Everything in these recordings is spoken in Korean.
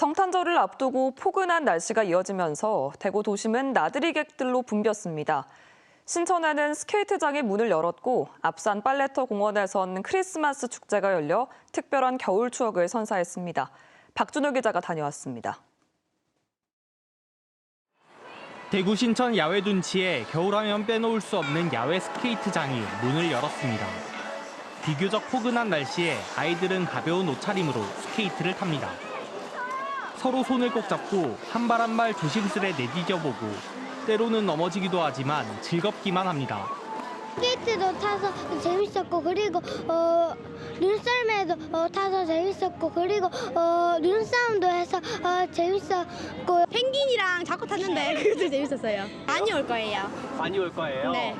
성탄절을 앞두고 포근한 날씨가 이어지면서 대구 도심은 나들이 객들로 붐볐습니다. 신천에는 스케이트장이 문을 열었고 앞산 빨래터 공원에선 크리스마스 축제가 열려 특별한 겨울 추억을 선사했습니다. 박준호 기자가 다녀왔습니다. 대구 신천 야외 둔치에 겨울하면 빼놓을 수 없는 야외 스케이트장이 문을 열었습니다. 비교적 포근한 날씨에 아이들은 가벼운 옷차림으로 스케이트를 탑니다. 서로 손을 꼭 잡고 한 발 한 발 조심스레 내디뎌보고 때로는 넘어지기도 하지만 즐겁기만 합니다. 스케이트도 타서 재밌었고 그리고 어, 눈썰매도 어, 타서 재밌었고 그리고 어, 눈싸움도 해서 어, 재밌었고 펭귄이랑 자꾸 탔는데 그것도 재밌었어요. 많이 올 거예요. 많이 올 거예요? 네.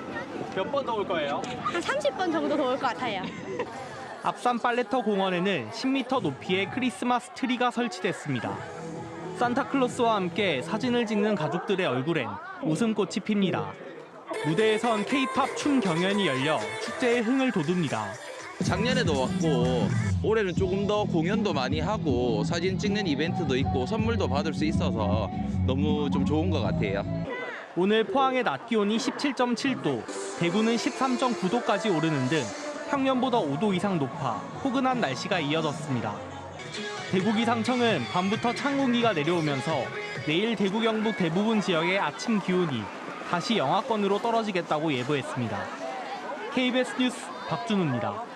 몇 번 더 올 거예요? 한 30번 정도 더 올 것 같아요. 앞산 빨래터 공원에는 10m 높이의 크리스마스 트리가 설치됐습니다. 산타클로스와 함께 사진을 찍는 가족들의 얼굴엔 웃음꽃이 핍니다. 무대에선 K-팝 춤 경연이 열려 축제의 흥을 돋웁니다. 작년에도 왔고 올해는 조금 더 공연도 많이 하고 사진 찍는 이벤트도 있고 선물도 받을 수 있어서 너무 좀 좋은 것 같아요. 오늘 포항의 낮 기온이 17.7도, 대구는 13.9도까지 오르는 등 평년보다 5도 이상 높아 포근한 날씨가 이어졌습니다. 대구 기상청은 밤부터 찬 공기가 내려오면서 내일 대구 경북 대부분 지역의 아침 기온이 다시 영하권으로 떨어지겠다고 예보했습니다. KBS 뉴스 박준우입니다.